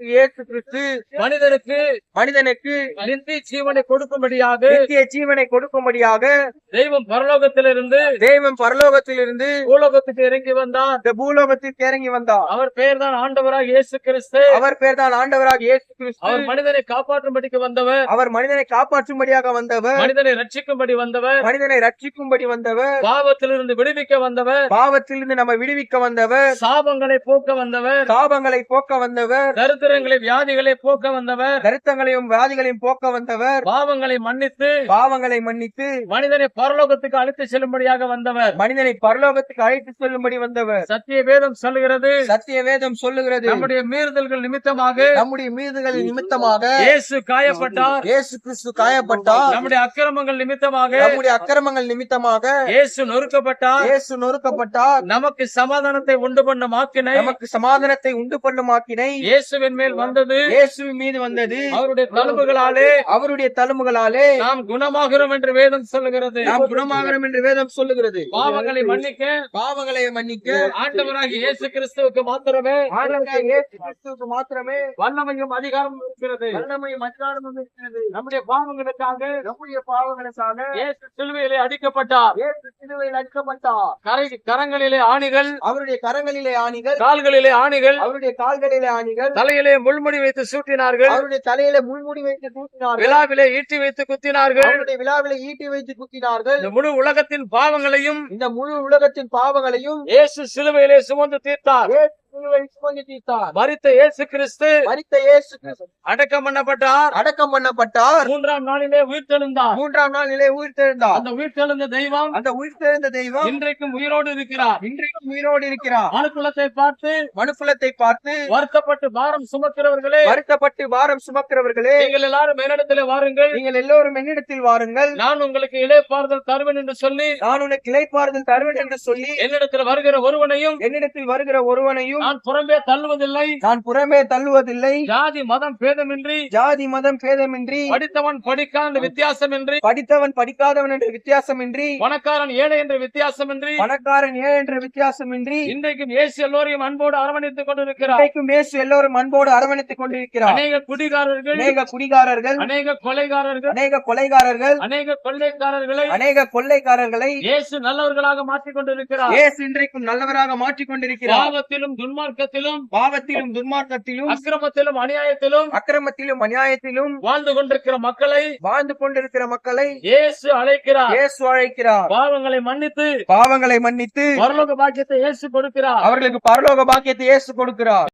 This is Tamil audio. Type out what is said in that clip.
இயேசு கிறிஸ்து மனிதனுக்கு மனிதனுக்கு நிந்தி ஜீவனை கொடுக்கும்படியாக நித்திய ஜீவனை கொடுக்கும்படியாக தெய்வம் பரலோகத்திலிருந்து தெய்வம் பரலோகத்திலிருந்து பூலோகத்துக்கு இறங்கி வந்தார் இந்த பூலோகத்திற்கு இறங்கி வந்தார் அவர் பெயர் தான் ஆண்டவராக இயேசு கிறிஸ்து அவர் பேர் தான் ஆண்டவராக இயேசு கிறிஸ்து அவர் மனிதனை காப்பாற்றும்படிக்கு வந்தவர். அவர் மனிதனை காப்பாற்றும்படியாக வந்தவர். மனிதனை ரட்சிக்கும்படி வந்தவர். மனிதனை ரட்சிக்கும்படி வந்தவர். பாவத்திலிருந்து விடுவிக்க வந்தவர். பாவத்திலிருந்து நம்ம விடுவிக்க வந்தவர். சாபங்களை போக்க வந்தவர். சாபங்களை போக்க வந்தவர். தரித்திரங்களை வியாதிகளை போக்க வந்தவர். கருத்தங்களையும் வியாதிகளையும் போக்க வந்தவர். பாவங்களை மன்னித்து பாவங்களை மன்னித்து மனிதனை பரலோகத்துக்கு அழைத்து செல்லும்படியாக வந்தவர். மனிதனை பரலோகத்துக்கு அழைத்து செல்லும்படி வந்தவர். சத்திய வேதம் சொல்லுகிறது. சத்திய வேதம் சொல்லுகிறது. நம்முடைய மீறுதல்கள் நிமித்தமாக நம்முடைய மீதுகள் நிமித்தமாக இயேசு காயப்பட்டார். இயேசு கிறிஸ்து காயப்பட்டார். நம்முடைய அக்கிரமங்கள் நிமித்தமாக நம்முடைய அக்கிரமங்கள் நிமித்தமாக இயேசு நொறுக்கப்பட்டார். இயேசு நொறுக்கப்பட்டார். நமக்கு சமாதானத்தை உண்டு பண்ண மாக்கினை நமக்கு சமாதானத்தை உண்டு பண்ணுமாக்கினை இயேசுவின் மேல் வந்தது. இயேசுவின் மீது வந்தது. அவருடைய தழும்புகளாலே அவருடைய தழும்புகளாலே நாம் குணமாகிறோம் என்று வேதம் சொல்லுகிறது. நாம் குணமாகிறோம் என்று வேதம் சொல்லுகிறது. பாவங்களை மன்னிக்க பாவங்களை மன்னிக்க. ஆண்டவராகிய இயேசு கிறிஸ்துவுக்கு மாத்திரமே கிறிஸ்துவுக்கு மாத்திரமே வல்லமையும் அதிகாரமும் இருக்கிறது. வல்லமையும் அதிகாரமும் இருக்கிறது. நம்முடைய பாவங்களுக்காக நம்முடைய பாவங்களுக்காக இயேசு சிலுவையிலே அடிக்கப்பட்டார். இயேசு சிலுவையில் அடிக்கப்பட்டார். கரை கரங்களிலே ஆணிகள் அவருடைய கரங்களிலே ஆணிகள் கால்களிலே ஆணிகள் அவருடைய கால்களிலே ஆணிகள் தலையிலே முள்முடி வைத்து சூட்டினார்கள். அவருடைய தலையில முள்முடி வைத்து தூக்கினார்கள் விழாவிலே ஈட்டி வைத்து குத்தினார்கள். அவருடைய விழாவில ஈட்டி வைத்து குத்தினார்கள். இந்த முழு உலகத்தின் பாவங்களையும் இந்த முழு உலகத்தின் பாவங்களையும் இயேசு சிலுவையிலே சுமந்து தீர்த்தார். மரித்த இயேசு கிறிஸ்து இயேசு கிறிஸ்து அடக்கம் பண்ணப்பட்டார். அடக்கம் பண்ணப்பட்டார். மூன்றாம் நாளிலே உயிர்த்தெழுந்தார். மூன்றாம் நாள் நிலை உயிர்த்தெழுந்தார். அந்த உயிர்த்தெழுந்த தெய்வம் அந்த உயிர்த்தெழுந்த தெய்வம் இன்றைக்கும் உயிரோடு இருக்கிறார். இன்றைக்கும் உயிரோடு இருக்கிறார். மனுக்குலத்தை பார்த்து மனுக்குலத்தை பார்த்து வருத்தப்பட்டு பாரம் சுமக்கிறவர்களே வருத்தப்பட்டு வாரம் சுமக்கிறவர்களே நீங்கள் எல்லாரும் என்னிடத்திலே வாருங்கள். நீங்கள் எல்லோரும் என்னிடத்தில் வாருங்கள். நான் உங்களுக்கு இளைப்பாறுதல் தருவேன் என்று சொல்லி நான் உனக்கு இலைப்பாறுதல் தருவேன் என்று சொல்லி என்னிடத்தில் வருகிற ஒருவனையும் என்னிடத்தில் வருகிற ஒருவனையும் நான் புறம்பே தள்ளுவதில்லை. நான் புறமே தள்ளுவதில்லை. ஜாதி மதம் பேதமின்றி. ஜாதி மதம் பேதமின்றி. படித்தவன் படிக்கான் என்ற வித்தியாசமின்றி. படித்தவன் படிக்காதவன் என்ற வித்தியாசமின்றி. பணக்காரன் ஏழை என்ற வித்தியாசமின்றி. பணக்காரன் ஏன் என்ற வித்தியாசமின்றி. இன்றைக்கும் இயேசு எல்லோரையும் அன்போடு அரவணைத்துக் கொண்டிருக்கிறார். இன்றைக்கும் இயேசு எல்லோரும் அன்போடு அரவணைத்துக் கொண்டிருக்கிறார். அநேக குடிகாரர்கள் அநேக குடிகாரர்கள் அநேக கொலைகாரர்கள் அநேக கொலைகாரர்கள் அநேக கொள்ளைக்காரர்களை அநேக கொள்ளைக்காரர்களை இயேசு நல்லவர்களாக மாற்றிக் கொண்டிருக்கிறார். இயேசு இன்றைக்கும் நல்லவராக மாற்றிக் கொண்டிருக்கிறார். பாவத்திலும் துன்மார்க்கத்திலும் பாவத்திலும் துன்மார்க்கத்திலும் அக்கிரமத்திலும் அநியாயத்திலும் அக்கிரமத்திலும் அநியாயத்திலும் வாழ்ந்து கொண்டிருக்கிற மக்களை வாழ்ந்து கொண்டிருக்கிற மக்களை இயேசு அழைக்கிறார். இயேசு அழைக்கிறார். பாவங்களை மன்னித்து பாவங்களை மன்னித்து பரலோக பாக்கியத்தை இயேசு கொடுக்கிறார். அவர்களுக்கு பரலோக பாக்கியத்தை இயேசு கொடுக்கிறார்.